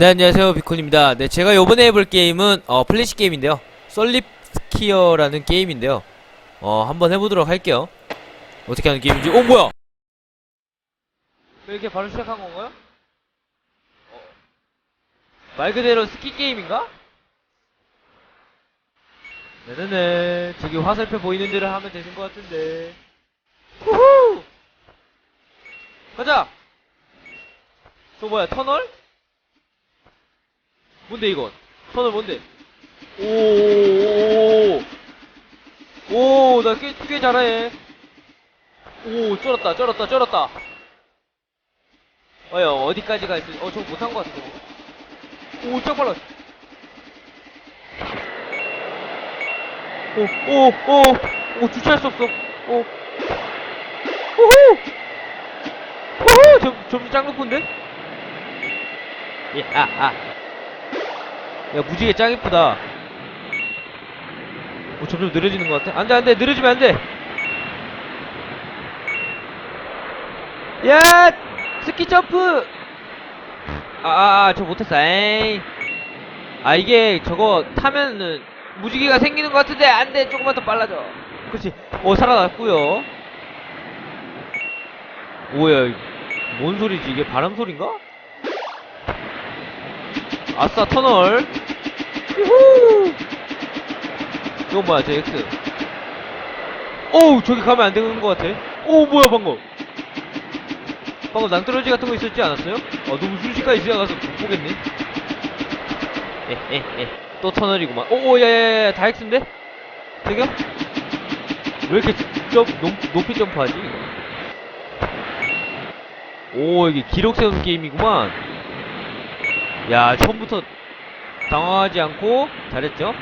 네 안녕하세요. 비콘입니다. 네 제가 요번에 해볼 게임은 어 플래시 게임인데요. 솔립스키어라는 게임인데요. 어 한번 해보도록 할게요. 어떻게 하는 게임인지. 어 뭐야? 왜 이렇게 바로 시작한 건가요? 어, 말 그대로 스키 게임인가? 네네네. 저기 화살표 보이는 데를 하면 되는 것 같은데. 후후! 가자! 저 뭐야? 터널? 뭔데 이건? 터널 뭔데? 오오오오오 나꽤 꽤 잘해. 오 쩔었다 쩔었다 쩔었다. 어여 어디까지 가 있어 어 저거 못한 것 저거 오짱 빨라 오오 오 오 주차할 수 없어. 오. 호호 호호 점, 점수 짱 높은데? 야아 야 무지개 짱 이쁘다. 어, 점점 느려지는 것 같아. 안돼 안돼. 느려지면 안돼. 야 스키 점프. 아아아 저 못했어. 에이. 아 이게 저거 타면은 무지개가 생기는 것 같은데 안돼. 조금만 더 빨라져. 그렇지. 오 살아났구요. 이거. 뭔 소리지? 이게 바람 소린가? 아싸 터널 이거 뭐야 저 X 오우 저기 가면 안 되는 것 같아. 오 뭐야 방금. 방금 낭떠러지 같은 거 있었지 않았어요? 어 너무 순식간에 지나가서 못 보겠네. 에 에 에 또 터널이구만. 오 오 야 야 야 다 X인데? 저기요? 왜 이렇게 점, 높, 높이 점프하지 이거? 오 이게 기록 세우는 게임이구만. 야 처음부터 당황하지 않고 잘했죠?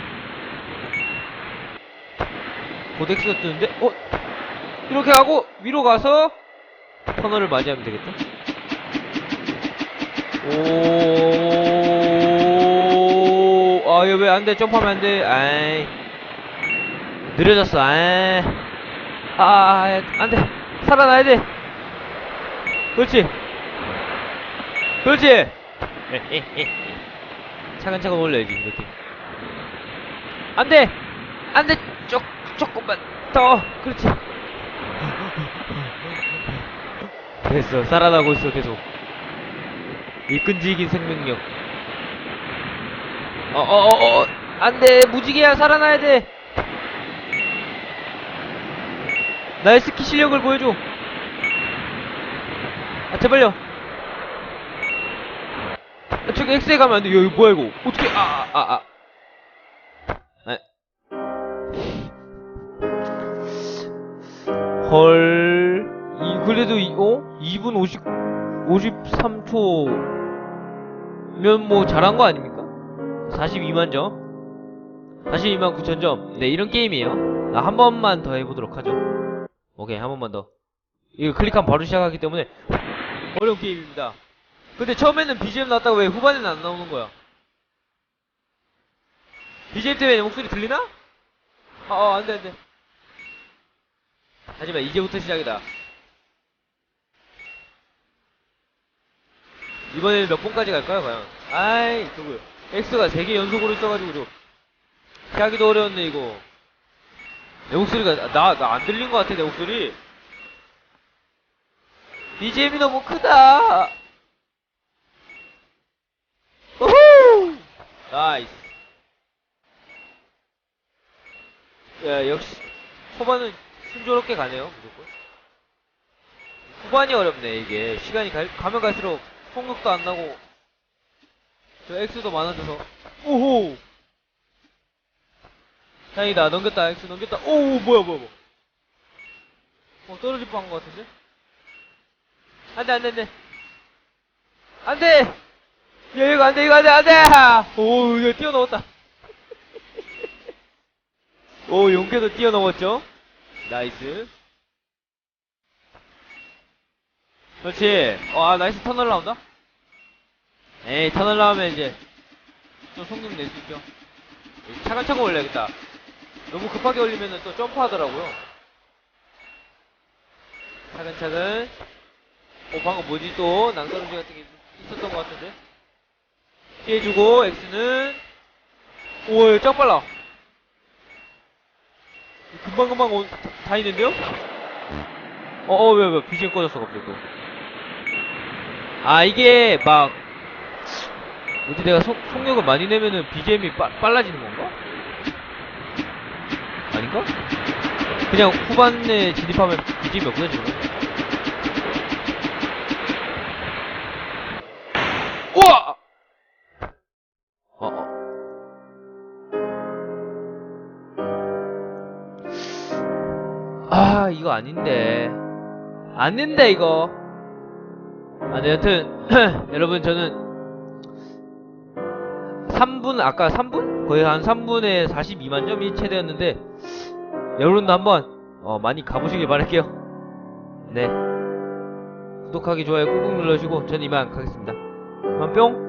고덱스가 뜨는데 어? 이렇게 하고 위로 가서 터널을 맞이하면 되겠다. 오아왜 안돼? 점프하면 안돼? 아이. 느려졌어 아이. 아, 아 안돼. 살아나야 돼. 그렇지. 그렇지 차근차근 올려야지 이렇게. 안돼! 안돼! 조, 조금만 더! 그렇지. 됐어 살아나고 있어 계속. 이 끈질긴 생명력. 어어어어. 안돼! 무지개야 살아나야 돼! 나의 스키 실력을 보여줘. 아 제발요 아, 저기 X에 가면 안 돼. 여기 뭐야 이거? 어떻게? 아, 아, 아, 아. 에. 헐. 이 그래도 이, 어? 2분 50 53초면 뭐 잘한 거 아닙니까? 42만 점. 42만 9천 점. 네, 이런 게임이에요. 아, 한 번만 더 해보도록 하죠. 오케이, 한 번만 더. 이거 클릭하면 바로 시작하기 때문에 어려운 게임입니다. 근데 처음에는 BGM 나왔다고 왜 후반에는 안 나오는 거야? BGM 때문에 내 목소리 들리나? 어, 어, 안 돼, 안 돼. 하지만 이제부터 시작이다. 이번에는 몇 번까지 갈까요, 과연? 아이, 저거. X가 3개 연속으로 있어가지고, 저. 피하기도 어려웠네, 이거. 내 목소리가, 나, 나 안 들린 것 같아, 내 목소리. BGM이 너무 크다! 우후! 나이스. 야, 역시, 초반은 순조롭게 가네요, 무조건. 후반이 어렵네, 이게. 시간이 가, 가면 갈수록 속력도 안 나고, 저 X도 많아져서. 오호! 다행이다, 넘겼다, X 넘겼다. 오, 뭐야, 뭐야, 뭐야. 어, 떨어질 뻔한 것 같은데? 안 돼, 안 돼, 안 돼. 안 돼! 야, 이거 안 돼, 이거 안 돼, 안 돼! 오, 이거 뛰어넘었다. 오, 용케도 뛰어넘었죠? 나이스. 그렇지. 어, 아, 나이스 터널 나온다? 에이, 터널 나오면 이제, 좀 속력 낼수 있죠. 차근차근 올려야겠다. 너무 급하게 올리면은 또 점프하더라고요. 차근차근. 어, 방금 뭐지 또? 낭떠러지 같은 게 있- 있었던 것 같은데? 피해주고 X는 오짱 빨라 금방금방 온, 다, 다 있는데요? 어어 왜왜 BGM 꺼졌어 갑자기 또. 아 이게 막 뭐지 내가 속, 속력을 많이 내면은 BGM이 빠, 빨라지는 건가? 아닌가? 그냥 후반에 진입하면 BGM이 없어지는 건가? 아, 이거 아닌데. 아닌데, 이거. 아, 네, 여튼, 여러분, 저는 3분, 아까 3분? 거의 한 3분에 42만 점이 최대였는데, 여러분도 한번, 어, 많이 가보시길 바랄게요. 네. 구독하기, 좋아요 꾹꾹 눌러주시고, 전 이만 가겠습니다. 그만 뿅!